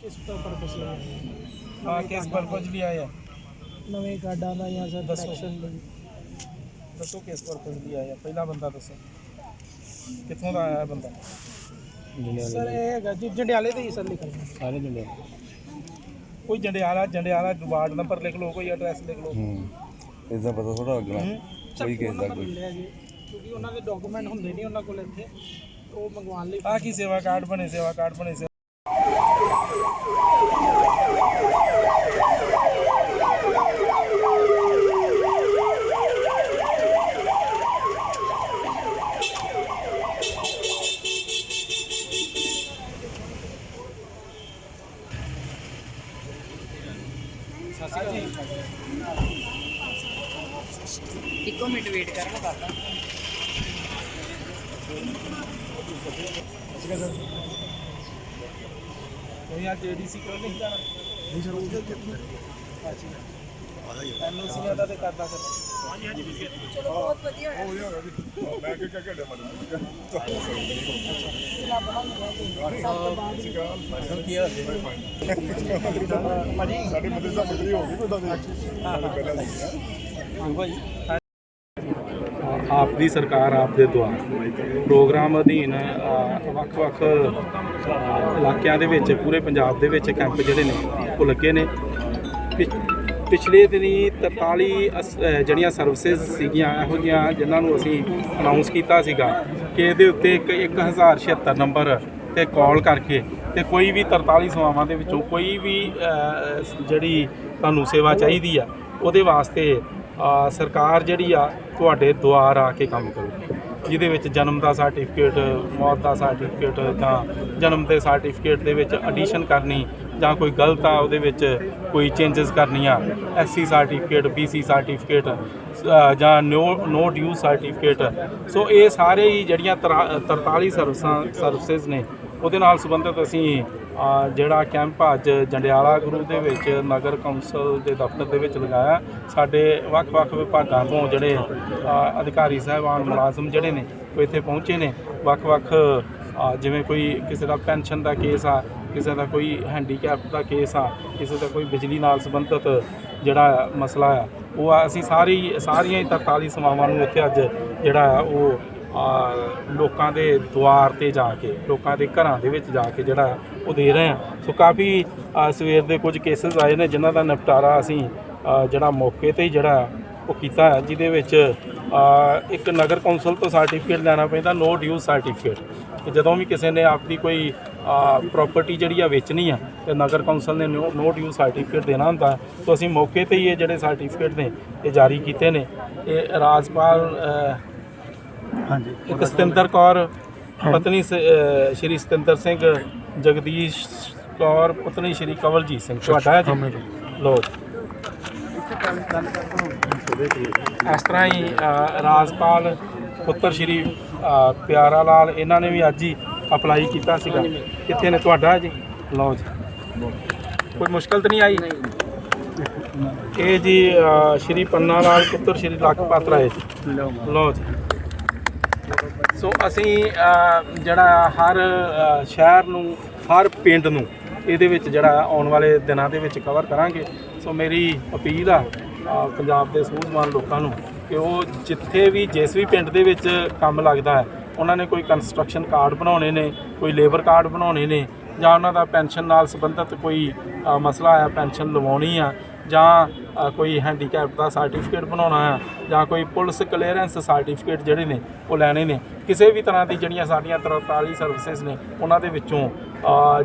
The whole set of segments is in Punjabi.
ਕਿਸ ਪਰਪਸ ਲਈ ਆ ਕਿਸ ਪਰਪਸ ਲਈ ਆਏ ਆ? ਨਵੇਂ ਕਾਰਡਾਂ ਦਾ ਜਾਂ ਸਰ ਦੱਸੋ। ਪ੍ਰੋਟੈਕਸ਼ਨ ਲਈ? ਦੱਸੋ ਕਿਸ ਪਰਪਸ ਲਈ ਆਏ ਆ? ਪਹਿਲਾ ਬੰਦਾ ਦੱਸੋ। ਕਿੱਥੋਂ ਦਾ ਆਇਆ ਇਹ ਬੰਦਾ? ਸਰ ਇਹ ਹੈਗਾ ਜੀ ਜੰਡਿਆਲੇ ਤੇ ਹੀ ਸਰ ਲਿਖਣਾ ਸਾਰੇ ਜੁੜੇ ਕੋਈ ਜੰਡਿਆਲਾ ਜੰਡਿਆਲਾ ਵਾਰਡ ਨੰਬਰ ਲਿਖ ਲਓ ਕੋਈ ਐਡਰੈਸ ਲਿਖ ਲਓ। ਹੂੰ। ਇਦਾਂ ਪਤਾ ਥੋੜਾ ਲੱਗਣਾ ਕੋਈ ਕੇਸ ਦਾ ਕੋਈ। ਮਿਲਿਆ ਜੀ ਕਿਉਂਕਿ ਉਹਨਾਂ ਦੇ ਡਾਕੂਮੈਂਟ ਹੁੰਦੇ ਨਹੀਂ ਉਹਨਾਂ ਕੋਲ ਇੱਥੇ ਉਹ ਮੰਗਵਾਉਣ ਲਈ ਆ ਕੀ ਸੇਵਾ ਕਾਰਡ ਬਣੇ ਸੇਵਾ ਕਾਰਡ ਬਣੇ ਇੱਕੋ ਮਿੰਟ ਵੇਟ ਕਰਨ ਕਰਦਾ ਕੋਈ ਅੱਜ ਏਡੀਸੀ ਕੋਲ ਨਹੀਂ ਜਾਣਾ। ਨਹੀਂ ਸਰ ਉਹ ਅੱਛਾ। ਐਨਓਸੀ ਦਾ ਤੇ ਕਰਦਾ ਕਰ ਆਪ ਦੀ ਸਰਕਾਰ ਆਪ ਦੇ ਦੁਆਰ। ਪ੍ਰੋਗਰਾਮ ਅਧੀਨ ਅ, ਵੱਖ-ਵੱਖ ਅ, ਇਲਾਕਿਆਂ ਦੇ ਵਿੱਚ ਪੂਰੇ ਪੰਜਾਬ ਦੇ ਵਿੱਚ ਕੈਂਪ ਜਿਹੜੇ ਨੇ ਉਹ ਲੱਗੇ ਨੇ। ਪਿਛ- ਪਿਛਲੇ ਦਿਨੀ 43 ਅਸ- ਜਿਹੜੀਆਂ ਸਰਵਿਸਿਜ਼ ਸੀਗੀਆਂ, ਇਹੋ ਜਿਹੀਆਂ ਜਿਨ੍ਹਾਂ ਨੂੰ ਅਸੀਂ ਅਨਾਉਂਸ ਕੀਤਾ ਸੀਗਾ ਕਿ ਇਹਦੇ ਉੱਤੇ ਇੱਕ 1076 ਨੰਬਰ ਤੇ ਕਾਲ ਕਰਕੇ ਤੇ ਕੋਈ ਵੀ 43 ਸੇਵਾਵਾਂ ਦੇ ਵਿੱਚੋਂ ਕੋਈ ਵੀ ਜਿਹੜੀ ਤੁਹਾਨੂੰ ਸੇਵਾ ਚਾਹੀਦੀ ਆ, ਉਹਦੇ ਵਾਸਤੇ ਸਰਕਾਰ ਜਿਹੜੀ ਆ, ਤੁਹਾਡੇ ਦੁਆਰ ਆ ਕੇ ਕੰਮ ਕਰੂਗੀ। ਜਿਹਦੇ ਵਿੱਚ ਜਨਮ ਦਾ ਸਰਟੀਫਿਕੇਟ ਮੌਤ ਦਾ ਸਰਟੀਫਿਕੇਟ ਜਾਂ ਜਨਮ ਦੇ ਸਰਟੀਫਿਕੇਟ ਦੇ ਵਿੱਚ ਐਡੀਸ਼ਨ ਕਰਨੀ ਜਾਂ ਕੋਈ ਗਲਤ ਆ, ਉਹਦੇ ਵਿੱਚ ਕੋਈ ਚੇਂਜਸ ਕਰਨੀਆਂ ਐਸਸੀ ਸਰਟੀਫਿਕੇਟ ਬੀਸੀ ਸਰਟੀਫਿਕੇਟ ਜਾਂ ਨੋ ਨੋ ਡਿਊ ਸਰਟੀਫਿਕੇਟ ਸੋ ਇਹ ਸਾਰੇ ਹੀ ਜਿਹੜੀਆਂ ਤਰਾ- 43 ਸਰਵਿਸਾਂ ਸਰਵਿਸਿਜ਼ ਨੇ, ਉਹਦੇ ਨਾਲ ਸੰਬੰਧਿਤ ਅਸੀਂ ਜਿਹੜਾ ਕੈਂਪ ਅੱਜ ਜੰਡਿਆਲਾ ਗੁਰੂ ਦੇ ਵਿੱਚ, ਨਗਰ ਕੌਂਸਲ ਦੇ ਦਫ਼ਤਰ ਦੇ ਵਿੱਚ ਲਗਾਇਆ, ਸਾਡੇ ਵੱਖ-ਵੱਖ ਵਿਭਾਗਾਂ ਤੋਂ ਜਿਹੜੇ ਅਧਿਕਾਰੀ ਸਾਹਿਬਾਨ ਮੁਲਾਜ਼ਮ ਜਿਹੜੇ ਨੇ, ਉਹ ਇੱਥੇ ਪਹੁੰਚੇ ਨੇ। ਵੱਖ-ਵੱਖ ਜਿਵੇਂ ਕੋਈ ਕਿਸੇ ਦਾ ਪੈਨਸ਼ਨ ਦਾ ਕੇਸ ਆ ਕਿਸੇ ਦਾ ਕੋਈ ਹੈਂਡੀਕੈਪ ਦਾ ਕੇਸ ਆ ਕਿਸੇ ਦਾ ਕੋਈ ਬਿਜਲੀ ਨਾਲ ਸੰਬੰਧਿਤ ਜਿਹੜਾ ਮਸਲਾ ਆ ਉਹ ਅਸੀਂ ਸਾਰੀ ਸਾਰੀਆਂ ਹੀ 43 ਸੇਵਾਵਾਂ ਨੂੰ ਇੱਥੇ ਅੱਜ ਜਿਹੜਾ ਆ ਉਹ ਲੋਕਾਂ ਦੇ ਦੁਆਰ ਤੇ ਜਾ ਕੇ ਲੋਕਾਂ ਦੇ ਘਰਾਂ ਦੇ ਵਿੱਚ ਜਾ ਕੇ ਜਿਹੜਾ ਉਹ ਦੇ ਰਹੇ ਆ। ਸੋ ਕਾਫੀ ਸਵੇਰ ਦੇ ਕੁਝ ਕੇਸਸ ਆਏ ਨੇ ਜਿਨ੍ਹਾਂ ਦਾ ਨਿਪਟਾਰਾ ਅਸੀਂ ਜਿਹੜਾ ਮੌਕੇ ਤੇ ਹੀ ਜਿਹੜਾ ਉਹ ਕੀਤਾ ਹੈ, ਜਿਹਦੇ ਵਿੱਚ ਇੱਕ ਨਗਰ ਕੌਂਸਲ ਤੋਂ ਸਰਟੀਫਿਕੇਟ ਲੈਣਾ ਪੈਂਦਾ ਨੋ ਡਿਊ ਸਰਟੀਫਿਕੇਟ ਕਿ ਜਦੋਂ ਵੀ ਕਿਸੇ ਨੇ ਆਪਦੀ ਕੋਈ ਪ੍ਰਾਪਰਟੀ ਜਿਹੜੀ ਆ ਵੇਚਣੀ ਆ ਤੇ ਨਗਰ ਕੌਂਸਲ ਨੇ ਨੋ ਡਿਊ ਸਰਟੀਫਿਕੇਟ ਦੇਣਾ ਹੁੰਦਾ ਤਾਂ ਅਸੀਂ ਮੌਕੇ ਤੇ ਹੀ ਇਹ ਜਿਹੜੇ ਸਰਟੀਫਿਕੇਟ ਨੇ ਇਹ ਜਾਰੀ ਕੀਤੇ ਨੇ। ਇਹ ਰਾਜਪਾਲ ਹਾਂਜੀ। ਇੱਕ ਸਤਿੰਦਰ ਕੌਰ ਪਤਨੀ ਸ਼੍ਰੀ ਸਤਿੰਦਰ ਸਿੰਘ ਜਗਦੀਸ਼ ਕੌਰ ਪਤਨੀ ਸ਼੍ਰੀ ਕਵਲਜੀਤ ਸਿੰਘ। ਤੁਹਾਡਾ ਹੈ ਜੀ? ਲੋ ਇਸ ਤਰ੍ਹਾਂ ਹੀ ਰਾਜਪਾਲ ਪੁੱਤਰ ਸ਼੍ਰੀ ਪਿਆਰਾ ਲਾਲ, ਇਹਨਾਂ ਨੇ ਵੀ ਅੱਜ ਹੀ ਅਪਲਾਈ ਕੀਤਾ ਸੀਗਾ। ਕਿੱਥੇ ਨੇ ਤੁਹਾਡਾ ਜੀ? ਲਓ ਜੀ। ਕੋਈ ਮੁਸ਼ਕਲ ਤਾਂ ਨਹੀਂ ਆਈ? ਇਹ ਜੀ ਸ਼੍ਰੀ ਪੰਨਾ ਲਾਲ ਪੁੱਤਰ ਸ਼੍ਰੀ ਲਖਪਤ ਰਾਏ। ਜੀ ਲਓ ਜੀ। ਸੋ ਅਸੀਂ ਜਿਹੜਾ ਹਰ ਸ਼ਹਿਰ ਨੂੰ, ਹਰ ਪਿੰਡ ਨੂੰ ਇਹਦੇ ਵਿੱਚ ਜਿਹੜਾ ਆਉਣ ਵਾਲੇ ਦਿਨਾਂ ਦੇ ਵਿੱਚ ਕਵਰ ਕਰਾਂਗੇ। ਸੋ ਮੇਰੀ ਅਪੀਲ ਆ ਪੰਜਾਬ ਦੇ ਸੂਝਵਾਨ ਲੋਕਾਂ ਨੂੰ ਕਿ ਉਹ ਜਿੱਥੇ ਵੀ, ਜਿਸ ਵੀ ਪਿੰਡ ਦੇ ਵਿੱਚ ਕੰਮ ਲੱਗਦਾ ਹੈ, ਉਹਨਾਂ ਨੇ ਕੋਈ ਕੰਸਟਰਕਸ਼ਨ ਕਾਰਡ ਬਣਾਉਣੇ ਨੇ, ਕੋਈ ਲੇਬਰ ਕਾਰਡ ਬਣਾਉਣੇ ਨੇ, ਜਾਂ ਉਹਨਾਂ ਦਾ ਪੈਨਸ਼ਨ ਨਾਲ ਸੰਬੰਧਿਤ ਕੋਈ ਮਸਲਾ ਆ ਪੈਨਸ਼ਨ ਲਵਾਉਣੀ ਆ, ਜਾਂ ਕੋਈ ਹੈਂਡੀਕੈਪ ਦਾ ਸਰਟੀਫਿਕੇਟ ਬਣਾਉਣਾ ਆ, ਜਾਂ ਕੋਈ ਪੁਲਿਸ ਕਲੀਅਰੈਂਸ ਸਰਟੀਫਿਕੇਟ ਜਿਹੜੇ ਨੇ, ਉਹ ਲੈਣੇ ਨੇ, ਕਿਸੇ ਵੀ ਤਰ੍ਹਾਂ ਦੀ ਜਿਹੜੀਆਂ ਸਾਡੀਆਂ 43 ਸਰਵਿਸਿਜ਼ ਨੇ, ਉਹਨਾਂ ਦੇ ਵਿੱਚੋਂ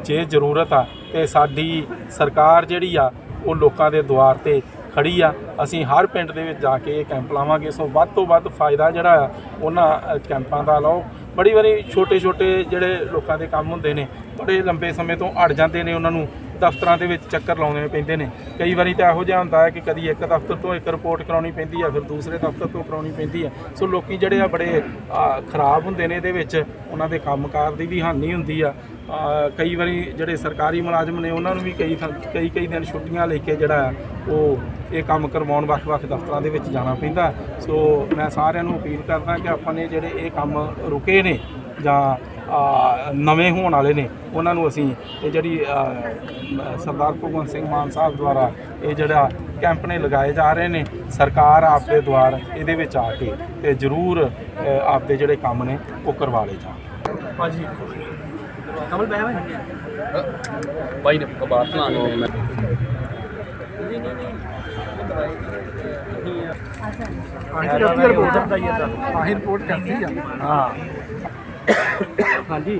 ਜੇ ਜ਼ਰੂਰਤ ਆ, ਤੇ ਸਾਡੀ ਸਰਕਾਰ ਜਿਹੜੀ ਆ ਉਹ ਲੋਕਾਂ ਦੇ ਦੁਆਰ ਤੇ ਖੜੀ ਆ। ਅਸੀਂ ਹਰ ਪਿੰਡ ਦੇ ਵਿੱਚ ਜਾ ਕੇ ਇਹ ਕੈਂਪ ਲਾਵਾਂਗੇ। ਸੋ ਵੱਧ ਤੋਂ ਵੱਧ ਫਾਇਦਾ ਜਿਹੜਾ ਆ ਉਹਨਾਂ ਕੈਂਪਾਂ ਦਾ ਲਓ। ਬੜੀ ਵਾਰੀ ਛੋਟੇ ਛੋਟੇ ਜਿਹੜੇ ਲੋਕਾਂ ਦੇ ਕੰਮ ਹੁੰਦੇ ਨੇ ਬੜੇ ਲੰਬੇ ਸਮੇਂ ਤੋਂ ਅੜ ਜਾਂਦੇ ਨੇ। ਉਹਨਾਂ ਨੂੰ ਦਫ਼ਤਰਾਂ ਦੇ ਵਿੱਚ ਚੱਕਰ ਲਾਉਣੇ ਪੈਂਦੇ ਨੇ। ਕਈ ਵਾਰੀ ਤਾਂ ਇਹੋ ਜਿਹਾ ਹੁੰਦਾ ਹੈ ਕਿ ਕਦੀ ਇੱਕ ਦਫ਼ਤਰ ਤੋਂ ਇੱਕ ਰਿਪੋਰਟ ਕਰਾਉਣੀ ਪੈਂਦੀ ਹੈ ਫਿਰ ਦੂਸਰੇ ਦਫ਼ਤਰ ਤੋਂ ਕਰਾਉਣੀ ਪੈਂਦੀ ਹੈ ਸੋ ਲੋਕੀ ਜਿਹੜੇ ਆ ਬੜੇ ਖਰਾਬ ਹੁੰਦੇ ਨੇ ਇਹਦੇ ਵਿੱਚ। ਉਹਨਾਂ ਦੇ ਕੰਮਕਾਰ ਦੀ ਵੀ ਹਾਨੀ ਹੁੰਦੀ ਆ, ਕਈ ਵਾਰੀ ਜਿਹੜੇ ਸਰਕਾਰੀ ਮੁਲਾਜ਼ਮ ਨੇ ਉਹਨਾਂ ਨੂੰ ਵੀ ਕਈ ਥਾਂ- ਕਈ ਕਈ ਦਿਨ ਛੁੱਟੀਆਂ ਲੈ ਕੇ ਜਿਹੜਾ ਉਹ ਇਹ ਕੰਮ ਕਰਵਾਉਣ ਵੱਖ-ਵੱਖ ਦਫ਼ਤਰਾਂ ਦੇ ਵਿੱਚ ਜਾਣਾ ਪੈਂਦਾ। ਸੋ ਮੈਂ ਸਾਰਿਆਂ ਨੂੰ ਅਪੀਲ ਕਰਦਾ ਕਿ ਆਪਾਂ ਨੇ ਜਿਹੜੇ ਇਹ ਕੰਮ ਰੁਕੇ ਨੇ ਜਾਂ ਨਵੇਂ ਹੋਣ ਵਾਲੇ ਨੇ, ਉਹਨਾਂ ਨੂੰ ਅਸੀਂ ਇਹ ਜਿਹੜੀ ਸਰਦਾਰ ਭਗਵੰਤ ਸਿੰਘ ਮਾਨ ਸਾਹਿਬ ਦੁਆਰਾ ਇਹ ਜਿਹੜਾ ਕੈਂਪ ਨੇ ਲਗਾਏ ਜਾ ਰਹੇ ਨੇ, ਸਰਕਾਰ ਆਪਦੇ ਦੁਆਰ ਇਹਦੇ ਵਿੱਚ ਆ ਕੇ ਤੇ ਜ਼ਰੂਰ ਆਪਦੇ ਜਿਹੜੇ ਕੰਮ ਨੇ ਉਹ ਕਰਵਾ ਲਏ ਜਾਣ। ਭਾਜੀ ਕਮਲ ਬਹਿ ਭਾਈ? ਭਾਈ ਨੇ ਕਬਾਰ ਬਣਾ ਕੇ ਮੈਂ ਆਹੀ ਰਿਪੋਰਟ ਕਰਦਾ ਹੀ ਹੈ ਆਹੀ ਰਿਪੋਰਟ ਕਰਦੀ ਆ। ਹਾਂ। ਹਾਂਜੀ।